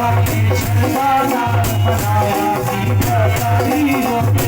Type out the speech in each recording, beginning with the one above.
Thank you.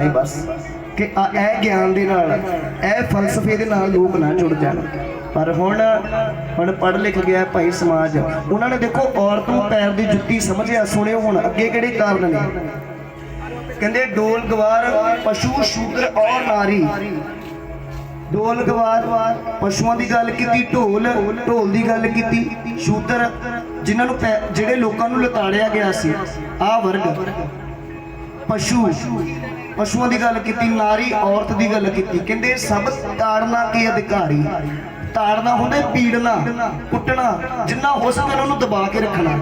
ਨਹੀਂ, ਬਸ। ਕਿ ਆ, ਇਹ ਗਿਆਨ ਦੇ ਨਾਲ, ਇਹ ਫਲਸਫੇ ਦੇ ਨਾਲ ਲੋਕ ਨਾ ਜੁੜ ਜਾਣ। ਪਰ ਹੁਣ ਹੁਣ ਪੜ੍ਹ ਲਿਖ ਗਿਆ ਭਾਈ ਸਮਾਜ, ਉਹਨਾਂ ਨੇ ਦੇਖੋ ਔਰਤ ਨੂੰ ਪੈਰ ਦੀ ਜੁੱਤੀ ਸਮਝਿਆ, ਸੁਣਿਓ ਹੁਣ, ਅੱਗੇ ਕਿਹੜੇ ਕਾਰਨ ਨੇ? ਕਹਿੰਦੇ, ਡੋਲ ਗਵਾਰ, ਪਸ਼ੂ ਸ਼ੂਦਰ ਔਰ ਨਾਰੀ। ਡੋਲ ਗਵਾਰ, ਪਸ਼ੂਆਂ ਦੀ ਗੱਲ ਕੀਤੀ, ਢੋਲ ਢੋਲ ਦੀ ਗੱਲ ਕੀਤੀ ਸ਼ੂਦਰ ਜਿਨ੍ਹਾਂ ਨੂੰ ਪੈ- ਜਿਹੜੇ ਲੋਕਾਂ ਨੂੰ ਲਤਾੜਿਆ ਗਿਆ ਸੀ ਆ ਵਰਗ। ਪਸ਼ੂ ਪਸ਼ੂਆਂ ਦੀ ਗੱਲ ਕੀਤੀ, ਨਾਰੀ, ਔਰਤ ਦੀ ਗੱਲ ਕੀਤੀ। ਕਹਿੰਦੇ ਸਭ ਤਾੜਨਾ ਕੇ ਅਧਿਕਾਰੀ? ਤਾੜਨਾ ਹੁੰਦਾ ਪੀੜਨਾ, ਕੁੱਟਣਾ, ਜਿੰਨਾ ਹੋ ਸਕੇ ਉਹਨਾਂ ਨੂੰ ਦਬਾ ਕੇ ਰੱਖਣਾ।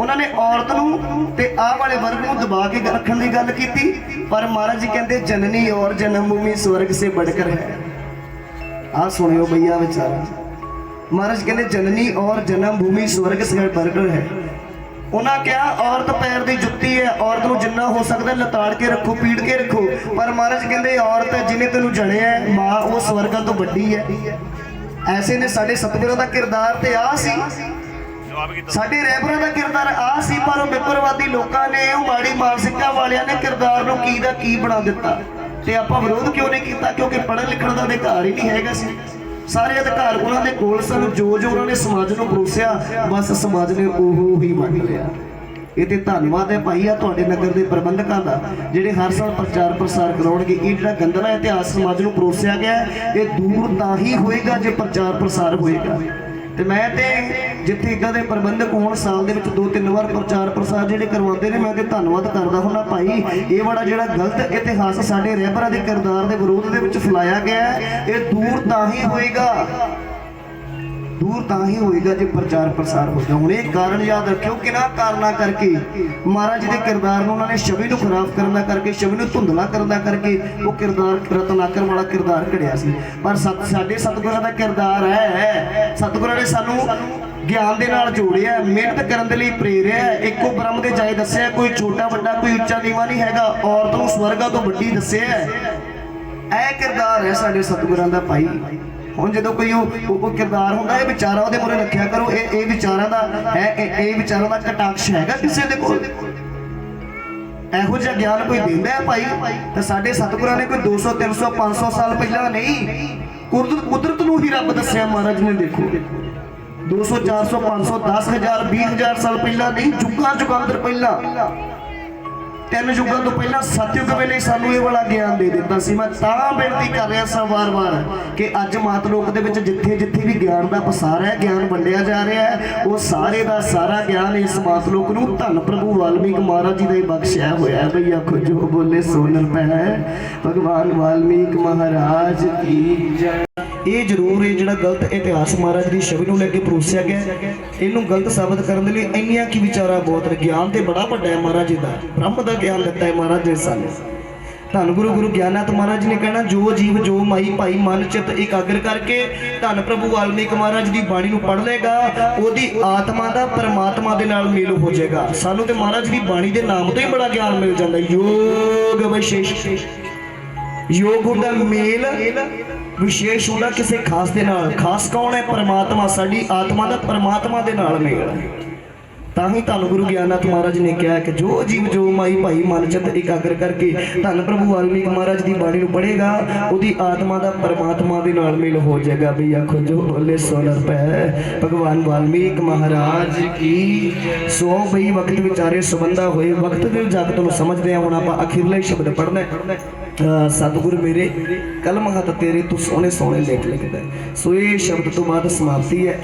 ਉਹਨਾਂ ਨੇ ਔਰਤ ਨੂੰ ਤੇ ਆਹ ਵਾਲੇ ਵਰਗ ਨੂੰ ਦਬਾ ਕੇ ਰੱਖਣ ਦੀ ਗੱਲ ਕੀਤੀ, ਪਰ ਮਹਾਰਾਜ ਜੀ ਕਹਿੰਦੇ, ਜਨਨੀ ਔਰ ਜਨਮ ਭੂਮੀ ਸਵਰਗ ਸੇ ਬੜਕਰ ਹੈ। ਆ ਸੁਣਿਓ ਬਈਆ ਵਿਚਾਰਾ। ਮਹਾਰਾਜ ਕਹਿੰਦੇ, ਜਨਨੀ ਔਰ ਜਨਮ ਭੂਮੀ ਸਵਰਗ ਸੇ ਬੜਕਰ ਹੈ। ਉਹਨਾਂ ਕਿਹਾ ਔਰਤ ਪੈਰ ਦੀ ਜੁੱਤੀ ਹੈ ਔਰਤ ਨੂੰ ਜਿੰਨਾ ਹੋ ਸਕਦਾ ਲਤਾੜ ਕੇ ਰੱਖੋ ਪੀੜ ਕੇ ਰੱਖੋ। ਪਰ ਮਹਾਰਾਜ ਕਹਿੰਦੇ ਔਰਤ ਜਿਹਨੇ ਤੈਨੂੰ ਜਣਿਆ ਹੈ, ਮਾਂ ਉਹ ਸਵਰਗਾਂ ਤੋਂ ਵੱਡੀ ਹੈ। ਐਸੇ ਨੇ ਸਾਡੇ ਸਤਿਗੁਰਾਂ ਦਾ ਕਿਰਦਾਰ ਤੇ ਆ ਸੀ। ਸਾਡੇ ਰਹਿਬਰਾਂ ਦਾ ਕਿਰਦਾਰ ਆ ਸੀ ਪਰ ਉਹ ਵਿਪਰਵਾਦੀ ਲੋਕਾਂ ਨੇ ਉਹ ਮਾੜੀ ਮਾਨਸਿਕਤਾ ਵਾਲਿਆਂ ਨੇ ਕਿਰਦਾਰ ਨੂੰ ਕੀ ਦਾ ਕੀ ਬਣਾ ਦਿੱਤਾ। ਤੇ ਆਪਾਂ ਵਿਰੋਧ ਕਿਉਂ ਨਹੀਂ ਕੀਤਾ? ਕਿਉਂਕਿ ਪੜ੍ਹਨ ਲਿਖਣ ਦਾ ਅਧਿਕਾਰ ਹੀ ਨਹੀਂ ਹੈਗਾ ਸੀ। ਸਾਰੇ ਅਧਿਕਾਰ ਉਹਨਾਂ ਦੇ ਕੋਲ ਸਨ, ਜੋ ਜੋ ਉਹਨਾਂ ਨੇ ਸਮਾਜ ਨੂੰ ਪਰੋਸਿਆ, ਬਸ ਸਮਾਜ ਨੇ ਉਹ ਹੀ ਮੰਨ ਲਿਆ। ਇਹ ਤੇ ਧੰਨਵਾਦ ਹੈ ਭਾਈ ਆ ਤੁਹਾਡੇ ਨਗਰ ਦੇ ਪ੍ਰਬੰਧਕਾਂ ਦਾ, ਜਿਹੜੇ ਹਰ ਸਾਲ ਪ੍ਰਚਾਰ ਪ੍ਰਸਾਰ ਕਰਾਉਣਗੇ। ਇਹ ਜਿਹੜਾ ਗੰਦਲਾ ਇਤਿਹਾਸ ਸਮਾਜ ਨੂੰ ਪਰੋਸਿਆ ਗਿਆ, ਇਹ ਦੂਰ ਤਾਂ ਹੀ ਹੋਏਗਾ ਜੇ ਪ੍ਰਚਾਰ ਪ੍ਰਸਾਰ ਹੋਏਗਾ। ਤੇ ਮੈਂ ਤੇ ਜਿੱਥੇ ਇਦਾਂ ਦੇ ਪ੍ਰਬੰਧਕ ਹੋਣ, ਸਾਲ ਦੇ ਵਿੱਚ ਦੋ ਤਿੰਨ ਵਾਰ ਪ੍ਰਚਾਰ ਪ੍ਰਸਾਰ ਜਿਹੜੇ ਕਰਵਾਉਂਦੇ ਨੇ, ਮੈਂ ਤੇ ਧੰਨਵਾਦ ਕਰਦਾ ਹੁੰਦਾ ਭਾਈ। ਇਹ ਵਾਲਾ ਜਿਹੜਾ ਗਲਤ ਇਤਿਹਾਸ ਸਾਡੇ ਰਹਿਬਰਾਂ ਦੇ ਕਿਰਦਾਰ ਦੇ ਵਿਰੋਧ ਦੇ ਵਿੱਚ ਫੈਲਾਇਆ ਗਿਆ ਇਹ ਦੂਰ ਤਾਂ ਹੀ ਹੋਏਗਾ। ਦੂਰ ਤਾਂ ਹੀ ਹੋਏਗਾ ਜੇ ਪ੍ਰਚਾਰ ਪ੍ਰਸਾਰ ਹੋ ਗਿਆ। ਹੁਣ ਇਹ ਕਾਰਨ ਯਾਦ ਰੱਖਿਓ ਕਿ ਨਾ ਕਾਰਨਾ ਕਰਕੇ ਮਹਾਰਾਜ ਜੀ ਦੇ ਕਿਰਦਾਰ ਨੂੰ ਉਹਨਾਂ ਨੇ ਛਵੀ ਨੂੰ ਖਰਾਬ ਕਰਨ ਦਾ ਕਰਕੇ, ਛਵੀ ਨੂੰ ਧੁੰਦਲਾ ਕਰਨ ਦਾ ਕਰਕੇ ਉਹ ਕਿਰਦਾਰ ਰਤਨਾਕਰ ਵਾਲਾ ਕਿਰਦਾਰ ਘੜਿਆ ਸੀ। ਪਰ ਸਤ, ਸਾਡੇ ਸਤਿਗੁਰਾਂ ਦਾ ਕਿਰਦਾਰ ਹੈ। ਸਤਿਗੁਰਾਂ ਨੇ ਸਾਨੂੰ ਗਿਆਨ ਦੇ ਨਾਲ ਜੋੜਿਆ ਮਿਹਨਤ ਕਰਨ ਦੇ ਲਈ ਪ੍ਰੇਰਿਆ ਇੱਕੋ ਬ੍ਰਹਮ ਦੇ ਜਾਏ ਦੱਸਿਆ ਕੋਈ ਛੋਟਾ ਵੱਡਾ, ਕੋਈ ਉੱਚਾ ਨੀਵਾ ਨਹੀਂ ਹੈਗਾ। ਔਰਤ ਨੂੰ ਸਵਰਗਾ ਤੋਂ ਵੱਡੀ ਦੱਸਿਆ ਹੈ। ਕਿਰਦਾਰ ਹੈ ਸਾਡੇ ਸਤਿਗੁਰਾਂ ਦਾ ਭਾਈ। ਹੁਣ ਜਦੋਂ ਕੋਈ ਉਹ ਕਿਰਦਾਰ ਹੁੰਦਾ, ਇਹ ਵਿਚਾਰਾ ਉਹਦੇ ਮੂਹਰੇ ਰੱਖਿਆ ਕਰੋ। ਇਹ ਇਹ ਵਿਚਾਰਾਂ ਦਾ ਹੈ, ਇਹ ਵਿਚਾਰਾਂ ਦਾ ਕਟਾਕਸ਼ ਹੈਗਾ ਕਿਸੇ ਦੇ ਕੋਲ। ਇਹੋ ਜਿਹਾ ਗਿਆਨ ਕੋਈ ਦਿੰਦਾ ਹੈ ਭਾਈ? ਤਾਂ ਸਾਡੇ ਸਤਿਗੁਰਾਂ ਨੇ ਕੋਈ 200 300 500 ਸਾਲ ਪਹਿਲਾਂ ਨਹੀਂ, ਕੁਦਰਤ ਕੁਦਰਤ ਨੂੰ ਹੀ ਰੱਬ ਦੱਸਿਆ, ਮਹਾਰਾਜ ਨੇ ਦੇਖੋ। 200 400 500 10000 20000 ਸਾਲ ਪਹਿਲਾਂ ਨਹੀਂ ਜੁਗਾਂ ਜੁਗਾਂਦਰ ਪਹਿਲਾਂ। ਤਿੰਨ ਯੁੱਗਾਂ ਤੋਂ ਪਹਿਲਾਂ ਸਤਯੁਗ ਵੇਲੇ ਸਾਨੂੰ ਇਹ ਵਾਲਾ ਗਿਆਨ ਦੇ ਦਿੱਤਾ ਸੀ। ਮੈਂ ਤਾਂ ਬੇਨਤੀ ਕਰ ਰਿਹਾ ਸਾਂ ਵਾਰ-ਵਾਰ ਕਿ ਅੱਜ ਮਾਤ ਲੋਕ ਦੇ ਵਿੱਚ ਜਿੱਥੇ ਜਿੱਥੇ ਵੀ ਗਿਆਨ ਦਾ ਪਸਾਰ ਹੈ, ਗਿਆਨ ਵੰਡਿਆ ਜਾ ਰਿਹਾ ਹੈ, ਉਹ ਸਾਰੇ ਦਾ ਸਾਰਾ ਗਿਆਨ ਇਸ ਮਾਤ ਲੋਕ ਨੂੰ ਧੰਨ ਪ੍ਰਭੂ ਵਾਲਮੀਕ ਮਹਾਰਾਜ ਜੀ ਦਾ ਹੀ ਬਖਸ਼ਿਆ ਹੋਇਆ ਹੈ। ਭਈ ਆਖੋ ਜੋ ਬੋਲੇ ਸੋ ਨਿਰਭੈ ਭਗਵਾਨ ਵਾਲਮੀਕ ਮਹਾਰਾਜ ਕੀ ਜੈ। ਇਹ ਜ਼ਰੂਰ ਇਹ ਜਿਹੜਾ ਗਲਤ ਇਤਿਹਾਸ ਮਹਾਰਾਜ ਦੀ ਛਵੀ ਨੂੰ ਲੈ ਕੇ ਪਰੋਸਿਆ ਗਿਆ ਇਹਨੂੰ ਗਲਤ ਸਾਬਤ ਕਰਨ ਦੇ ਲਈ ਇੰਨੀਆਂ ਕੀ ਵਿਚਾਰਾ ਬਹੁਤ ਗਿਆਨ ਤੇ ਬੜਾ ਵੱਡਾ ਹੈ ਮਹਾਰਾਜ ਦਾ। ਬ੍ਰਹਮ ਦਾ ਗਿਆਨ ਦਿੱਤਾ ਹੈ ਮਹਾਰਾਜ ਨੇ ਸਾਨੂੰ। ਧੰਨ ਗੁਰੂ ਗੁਰੂ ਗਿਆਨਨਾਥ ਮਹਾਰਾਜ ਨੇ ਕਹਿਣਾ, ਜੋ ਜੀਵ, ਜੋ ਮਾਈ, ਭਾਈ, ਮਨ, ਚਿਤ ਇਕਾਗਰ ਕਰਕੇ ਧੰਨ ਪ੍ਰਭੂ ਵਾਲਮੀਕ ਮਹਾਰਾਜ ਦੀ ਬਾਣੀ ਨੂੰ ਪੜ੍ਹ ਲੇਗਾ ਉਹਦੀ ਆਤਮਾ ਦਾ ਪਰਮਾਤਮਾ ਦੇ ਨਾਲ ਮੇਲ ਹੋ ਜਾਏਗਾ। ਸਾਨੂੰ ਤੇ ਮਹਾਰਾਜ ਦੀ ਬਾਣੀ ਦੇ ਨਾਮ ਤੋਂ ਹੀ ਬੜਾ ਗਿਆਨ ਮਿਲ ਜਾਂਦਾ ਯੋਗ ਵਿਸ਼ੇਸ਼। ਯੋਗ ਹੁੰਦਾ ਮੇਲ ਵਿਸ਼ੇਸ਼ ਹੁੰਦਾ ਕਿਸੇ ਖਾਸ ਦੇ ਨਾਲ। ਖਾਸ ਕੌਣ ਹੈ? ਪਰਮਾਤਮਾ, ਸਾਡੀ ਆਤਮਾ ਦਾ ਪਰਮਾਤਮਾ ਦੇ ਨਾਲ ਮੇਲ ਹੈ। ਤਾਂ ਹੀ ਧੰਨ ਗੁਰੂ ਗਿਆਨਨਾਥ ਮਹਾਰਾਜ ਨੇ ਕਿਹਾ ਕਿ ਜੋ ਜੀਵ, ਜੋ ਮਾਈ, ਭਾਈ ਮਨ ਚਿਤ ਇਕਾਗਰ ਕਰਕੇ ਧੰਨ ਪ੍ਰਭੂ ਵਾਲਮੀਕ ਮਹਾਰਾਜ ਦੀ ਬਾਣੀ ਨੂੰ ਪੜ੍ਹੇਗਾ, ਉਹਦੀ ਆਤਮਾ ਦਾ ਪਰਮਾਤਮਾ ਦੇ ਨਾਲ ਮੇਲ ਹੋ ਜਾਏਗਾ। ਵੀ ਆਖੋ, ਜੋ ਬੋਲੇ ਸੋ ਪੈ ਭਗਵਾਨ ਵਾਲਮੀਕ ਮਹਾਰਾਜ ਕੀ ਸੋ ਬਈ ਵਕਤ ਵਿਚਾਰੇ ਸੁਬੰਧਾ ਹੋਏ। ਵਕਤ ਦੇ ਜਗਤ ਨੂੰ ਸਮਝਦੇ ਹਾਂ। ਹੁਣ ਆਪਾਂ ਅਖੀਰਲੇ ਸ਼ਬਦ ਪੜ੍ਹਨਾ ਹੈ। ਸਤਿਗੁਰ ਮੇਰੇ, ਕਲਮ ਹੱਥ ਤੇਰੇ ਤੂੰ ਸੋਹਣੇ ਸੋਹਣੇ ਲੇਖ ਲਿਖਦਾ ਹੈ। ਸੋ ਇਹ ਸ਼ਬਦ ਤੋਂ ਬਾਅਦ ਸਮਾਪਤੀ ਹੈ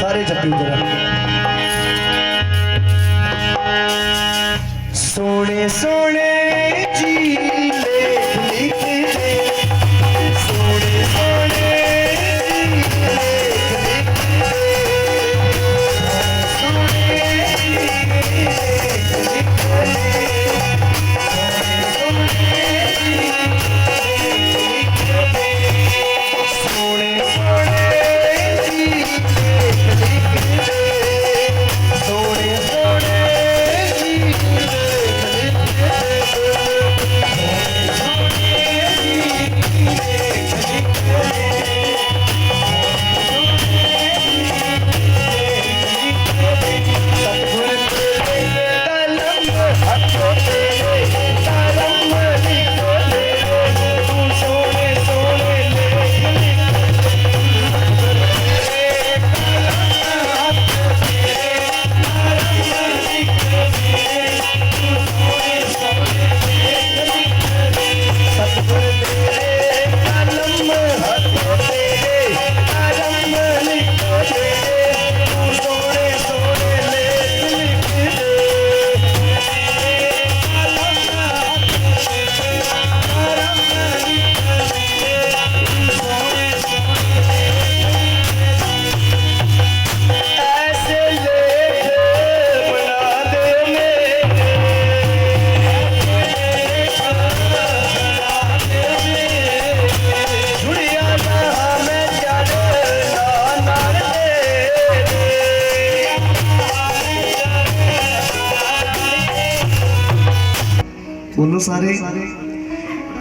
ਸਾਰੇ ਜਪੀ ਜਰਾ ਸੋਹਣੇ ਸੋਹਣੇ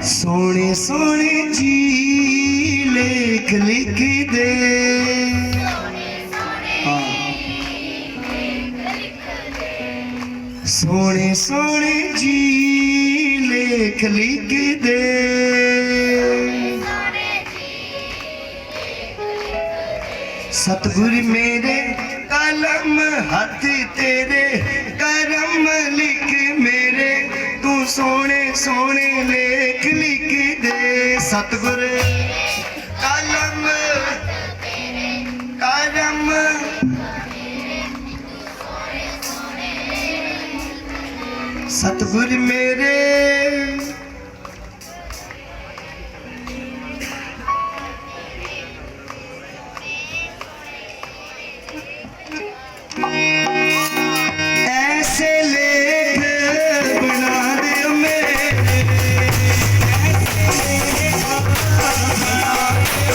ਸੋਹਣੇ ਸੋਹਣੇ ਜੀ ਲੇਖ ਲਿਖ ਦੇ। ਸੋਹਣੇ ਸੋਹਣੇ ਜੀ ਲੇਖ ਲਿਖ ਦੇ। ਸਤਿਗੁਰ ਮੇਰੇ ਕਲਮ ਹੱਥ ਤੇਰੇ ਸਤਿਗੁਰ ਕਲਮ ਕਰਮ। ਸਤਿਗੁਰ ਮੇਰੇ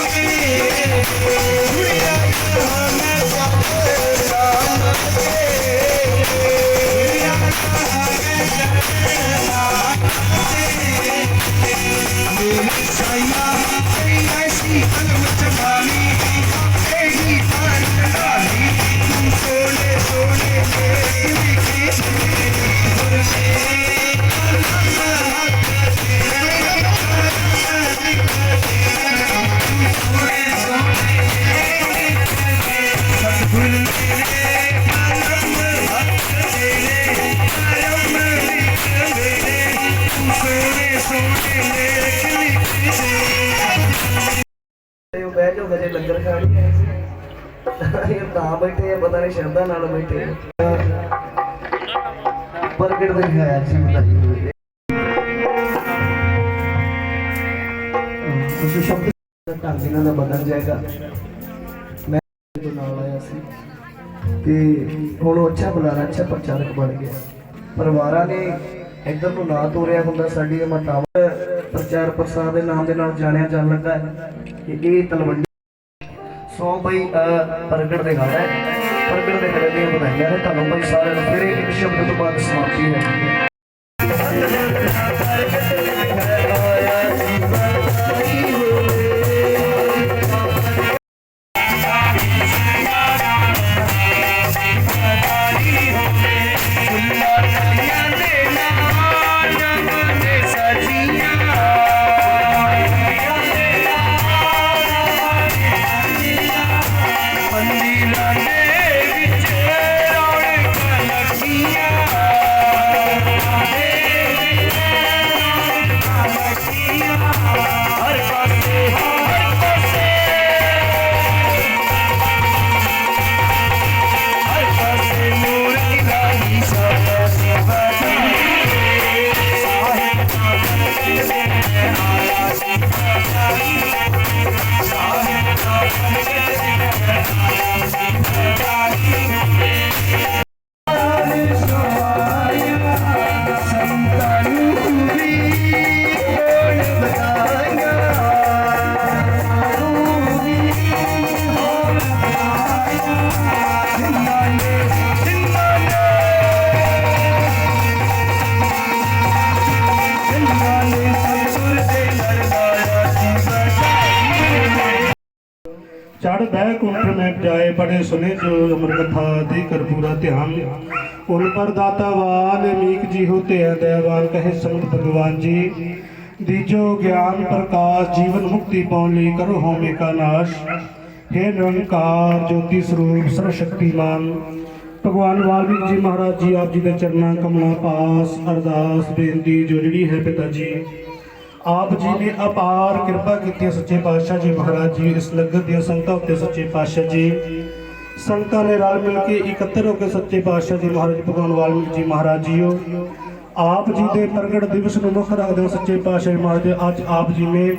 Yeah. ਪਤਾ ਨਹੀਂ ਸ਼ਰਧਾ ਨਾਲ ਬੈਠੇ ਪ੍ਰਗਟ ਦਿਖਾਇਆ ਸੀ ਬਤਾਈ ਹੋਈ ਸ਼ਬਦ ਦਾ ਢੰਗ ਦਾ ਬਦਲ ਜਾਏਗਾ। ਮੈਂ ਤੋਂ ਨਾਲ ਆਇਆ ਸੀ। ਤੇ ਹੁਣ ਉਹ ਅੱਛਾ ਬੁਲਾਰਾ, ਅੱਛਾ ਪ੍ਰਚਾਰਕ ਬਣ ਗਿਆ। ਪਰਿਵਾਰਾਂ ਨੇ ਇੱਧਰ ਨੂੰ ਨਾ ਤੋਰਿਆ ਹੁੰਦਾ ਸਾਡੀ ਇਹ ਮਾਤਾਵਾਂ ਪ੍ਰਚਾਰ ਪ੍ਰਸਾਰ ਦੇ ਨਾਮ ਦੇ ਨਾਲ ਜਾਣਿਆ ਜਾਣ ਲੱਗਾ ਕਿ ਇਹ ਤਲਵੰਡੀ ਸੋ ਬਈ ਪ੍ਰਗਟ ਦੇ ਘਰ ਹੈ। ਪ੍ਰਗਟ ਦੇ ਘਰ ਦੀਆਂ ਵਧਾਈਆਂ ਨੇ, ਤੁਹਾਨੂੰ ਬਈ ਸਾਰਿਆਂ ਨੂੰ ਫਿਰ ਇੱਕ ਸ਼ਬਦ ਤੋਂ ਬਾਅਦ ਸਮਾਪਤੀ ਹੈ ਚੜ ਬਹਿ ਕੁੰਠ ਮੈਂ ਜਾਏ, ਬੜੇ ਸੁਨੇ ਜੋ ਅਮਰ ਕਥਾ ਦੇ ਕਰ ਪੂਰਾ ਧਿਆਨ। ਉਨ ਪਰ ਵਾਲ, ਮੀਕ ਜੀ ਹੋ ਤੇ ਦਇਆਵਾਨ ਕਹੇ ਸੰਤ ਭਗਵਾਨ ਜੀ, ਦੀਜੋ ਗਿਆਨ ਪ੍ਰਕਾਸ਼, ਜੀਵਨ ਮੁਕਤੀ ਪਾਉਣ ਲਈ ਕਰੋ ਹੋਮੇ ਕਾ ਨਾਸ਼। ਹੈ ਨਿਰੰਕਾਰ ਜੋਤੀ ਸਰੂਪ ਸਰਵ ਸ਼ਕਤੀਮਾਨ ਭਗਵਾਨ ਵਾਲਮੀਕ ਜੀ ਮਹਾਰਾਜ ਜੀ, ਆਪ ਜੀ ਦੇ ਚਰਨਾਂ ਕਮਲਾਂ ਪਾਸ, ਅਰਦਾਸ, ਬੇਨਤੀ, ਜੋ ਜਿਹੜੀ ਹੈ ਪਿਤਾ ਜੀ ਆਪ ਜੀ ਨੇ ਅਪਾਰ ਕਿਰਪਾ ਕੀਤੀ ਸੱਚੇ ਪਾਤਸ਼ਾਹ ਜੀ ਮਹਾਰਾਜ ਜੀ, ਇਸ ਲੰਗਰ ਦੀਆਂ ਸੰਗਤਾਂ ਉੱਤੇ ਸੱਚੇ ਪਾਤਸ਼ਾਹ ਜੀ। ਸੰਗਤਾਂ ਨੇ ਰਲ ਮਿਲ ਕੇ ਇਕੱਤਰ ਹੋ ਕੇ ਸੱਚੇ ਪਾਤਸ਼ਾਹ ਜੀ ਮਹਾਰਾਜ ਭਗਵਾਨ ਵਾਲਮੀਕ ਜੀ ਮਹਾਰਾਜ ਜੀਓ। ਆਪ ਜੀ ਦੇ ਪ੍ਰਗਟ ਦਿਵਸ ਨੂੰ ਮੁੱਖ ਰੱਖਦੇ ਸੱਚੇ ਪਾਤਸ਼ਾਹ ਜੀ ਮਹਾਰਾਜ, ਅੱਜ ਆਪ ਜੀ ਨੇ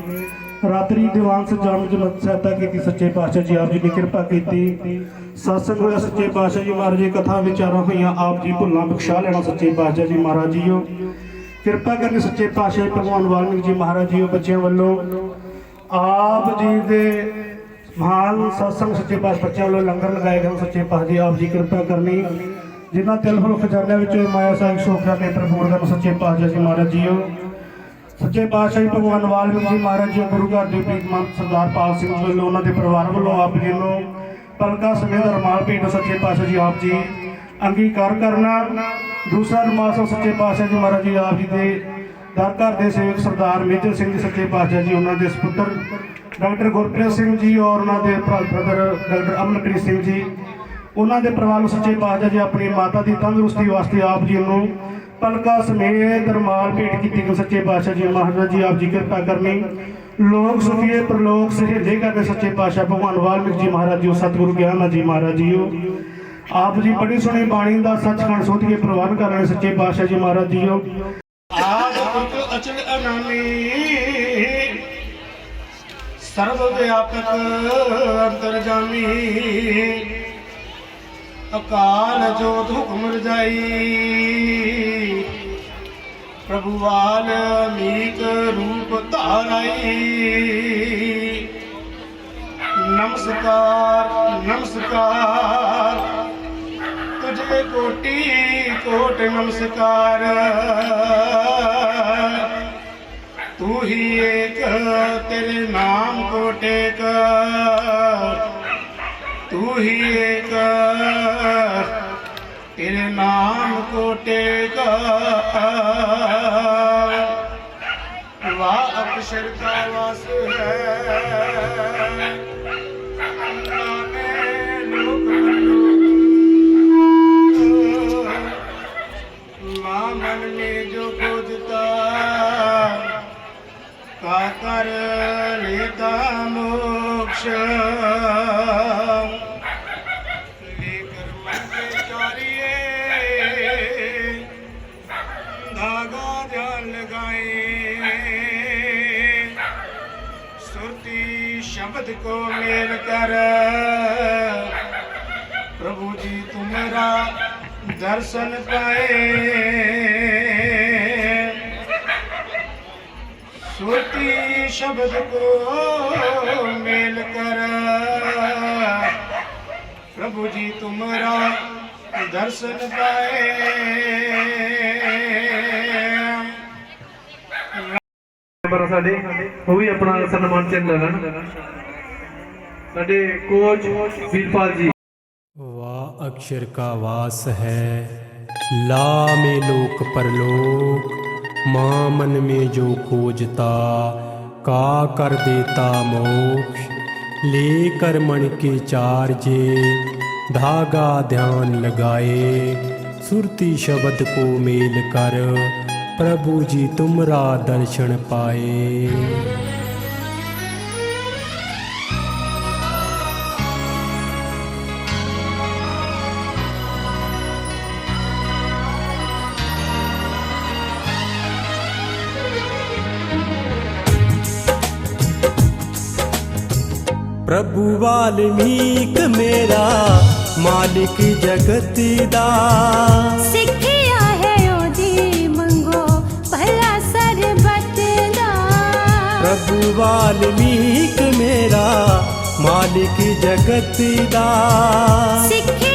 ਰਾਤਰੀ ਦੀਵਾਨ ਸਜਾਉਣ ਦੀ ਮਤ ਸਹਾਇਤਾ ਕੀਤੀ, ਸੱਚੇ ਪਾਤਸ਼ਾਹ ਜੀ ਆਪ ਜੀ ਨੇ ਕਿਰਪਾ ਕੀਤੀ। ਸਤਸੰਗ ਹੋਇਆ ਸੱਚੇ ਪਾਤਸ਼ਾਹ ਜੀ ਮਹਾਰਾਜ ਜੀ ਕਥਾ ਵਿਚਾਰਾਂ ਹੋਈਆਂ, ਆਪ ਜੀ ਭੁੱਲਾਂ ਬਖਸ਼ਾ ਲੈਣਾ ਸੱਚੇ ਪਾਤਸ਼ਾਹ ਜੀ ਮਹਾਰਾਜ ਜੀਓ। ਕਿਰਪਾ ਕਰਕੇ ਸੱਚੇ ਪਾਤਸ਼ਾਹ ਭਗਵਾਨ ਵਾਲਮੀਕ ਜੀ ਮਹਾਰਾਜ ਜੀ ਬੱਚਿਆਂ ਵੱਲੋਂ ਆਪ ਜੀ ਦੇ ਮਹਾਨ ਸਤਸੰਗ ਸੱਚੇ ਪਾਤਸ਼ਾਹ ਬੱਚਿਆਂ ਵੱਲੋਂ ਲੰਗਰ ਲਗਾਏ ਗਏ ਸੱਚੇ ਪਾਤਸ਼ਾਹ ਜੀ, ਆਪ ਜੀ ਕਿਰਪਾ ਕਰਨੀ। ਜਿਨ੍ਹਾਂ ਦਿਲ ਫੁਲ ਖਜ਼ਾਨਿਆਂ ਵਿੱਚੋਂ ਇਹ ਮਾਇਆ ਸਾਹਿਬ ਸ਼ੋਖਾ ਨੇ ਪ੍ਰਪੂਰ ਕਰਨ ਸੱਚੇ ਪਾਤਸ਼ਾਹ ਜੀ ਮਹਾਰਾਜ ਜੀਓ। ਸੱਚੇ ਪਾਤਸ਼ਾਹ ਜੀ, ਭਗਵਾਨ ਵਾਲਮੀਕ ਜੀ ਮਹਾਰਾਜ ਜੀ, ਗੁਰੂ ਘਰ ਦੇ ਪ੍ਰੀਤਮਾਨ ਸਰਦਾਰ ਪਾਲ ਸਿੰਘ ਵੱਲੋਂ ਉਹਨਾਂ ਦੇ ਪਰਿਵਾਰ ਵੱਲੋਂ ਆਪ ਜੀ ਨੂੰ ਪਲਕਾ ਸਮੇਤ ਰਮਾਲ ਭੇਟ ਸੱਚੇ ਪਾਤਸ਼ਾਹ ਜੀ, ਆਪ ਜੀ ਅੰਗੀਕਾਰ ਕਰਨਾ। ਦੂਸਰਾ ਰਮਾਲ ਸੱਚੇ ਪਾਤਸ਼ਾਹ ਜੀ ਮਹਾਰਾਜ ਜੀ ਆਪ ਜੀ ਦੇ ਦਰ ਘਰ ਦੇ ਸੇਵਕ ਸਰਦਾਰ ਮੇਜਰ ਸਿੰਘ ਜੀ, ਸੱਚੇ ਪਾਤਸ਼ਾਹ ਜੀ, ਉਹਨਾਂ ਦੇ ਸੁਪੁੱਤਰ ਡਾਕਟਰ ਗੁਰਪ੍ਰੀਤ ਸਿੰਘ ਜੀ ਔਰ ਉਹਨਾਂ ਦੇ ਬ੍ਰਦਰ ਡਾਕਟਰ ਅਮਨਪ੍ਰੀਤ ਸਿੰਘ ਜੀ। ਉਹਨਾਂ ਦੇ ਪਰਿਵਾਰ ਨੂੰ ਸੱਚੇ ਪਾਤਸ਼ਾਹ ਜੀ ਆਪਣੀ ਮਾਤਾ ਦੀ ਤੰਦਰੁਸਤੀ ਵਾਸਤੇ ਆਪ ਜੀ ਨੂੰ ਪਲਕਾ ਸਮੇਤ ਰਮਾਲ ਭੇਟ ਕੀਤੀ ਕਿ ਸੱਚੇ ਪਾਤਸ਼ਾਹ ਜੀ ਮਹਾਰਾਜ ਜੀ ਆਪ ਜੀ ਕਿਰਪਾ ਕਰਨੀ ਲੋਕ ਸੁਖੀਏ, ਪ੍ਰਲੋਕ ਸਹਿਜੇ ਕਰਦੇ ਸੱਚੇ ਪਾਤਸ਼ਾਹ ਭਗਵਾਨ ਵਾਲਮੀਕ ਜੀ ਮਹਾਰਾਜ ਜੀ, ਸਤਿਗੁਰੂ ਗਿਆਨ ਜੀ ਮਹਾਰਾਜ ਜੀਓ ਆਪ ਜੀ ਬੜੀ ਸੋਹਣੀ ਬਾਣੀ ਦਾ ਸੱਚਖੰਡ ਸੋਧ ਕੇ ਪ੍ਰਵਾਨ ਕਰ ਰਹੇ ਸੱਚੇ ਪਾਤਸ਼ਾਹ ਜੀ ਮਹਾਰਾਜ ਜੀਓ। ਆਦ ਪੁਰਖ ਅਚਲ ਅਨਾਮੀ ਸਰਵ ਵਿਆਪਕ ਅੰਤਰਜਾਮੀ ਅਕਾਲ ਜੋਤ ਹੁਕਮ ਰਜਾਈ। ਪ੍ਰਭੂ ਵਾਲਮੀਕ ਰੂਪ ਧਾਰਾਈ। ਨਮਸਕਾਰ ਨਮਸਕਾਰ। ਤੁਝੇ ਕੋਟੀ ਕੋਟ ਨਮਸਕਾਰ। ਤੂੰ ਹੀ ਏਕ, ਤੇਰੇ ਨਾਮ ਕੋ ਟੇਕ ਤੂੰ ਹੀ ਏਕ, ਤੇਰੇ ਨਾਮ ਕੋ ਟੇਕ ਵਾ ਅਕਸ਼ਰ ਕਾ ਵਾਸ ਹੈ। ਕਰ ਲੇਤਾ ਮੋਕਸ਼। ਲੈ ਕਰਮਾਂ ਦੇ ਚਾਰੀਏ, ਧਾਗਾ ਧਿਆਨ ਲਗਾਏ। ਸੁਰਤੀ ਸ਼ਬਦ ਕੋ ਮੇਲ ਕਰ। ਪ੍ਰਭੂ ਜੀ ਤੁਮਰਾ ਦਰਸ਼ਨ ਪਾਏ। ਸੁਰਤੀ ਸ਼ਬਦ ਕੋ ਮੇਲ ਕਰ ਪ੍ਰਭੂ ਜੀ ਤੁਮਰਾ ਦਰਸ਼ਨ ਪਾਏ ਮੈਂਬਰ ਆ ਸਾਡੇ ਉਹ ਵੀ ਆਪਣਾ ਸਨਮਾਨ ਚਿੰਨ੍ਹ ਲੈ ਲੈਣ ਸਾਡੇ ਕੋਚ ਵੀਰਪਾਲ ਜੀ वा अक्षर का वास है ला में लोक परलोक माँ मन में जो खोजता का कर देता मोक्ष लेकर मन के चार जे धागा ध्यान लगाए सुरती शब्द को मेल कर प्रभु जी तुमरा दर्शन पाए ਪ੍ਰਭੂ ਵਾਲਮੀਕ ਮੇਰਾ ਮਾਲਿਕ ਜਗਤ ਦਾ। ਸਿੱਖਿਆ ਹੈ ਉਹਦੀ ਮੰਗੋ ਭਲਾ ਸਰਬਤ ਦਾ। ਪ੍ਰਭੂ ਵਾਲਮੀਕ ਮੇਰਾ ਮਾਲਿਕ ਜਗਤ ਦਾ। ਸਿੱਖਿਆ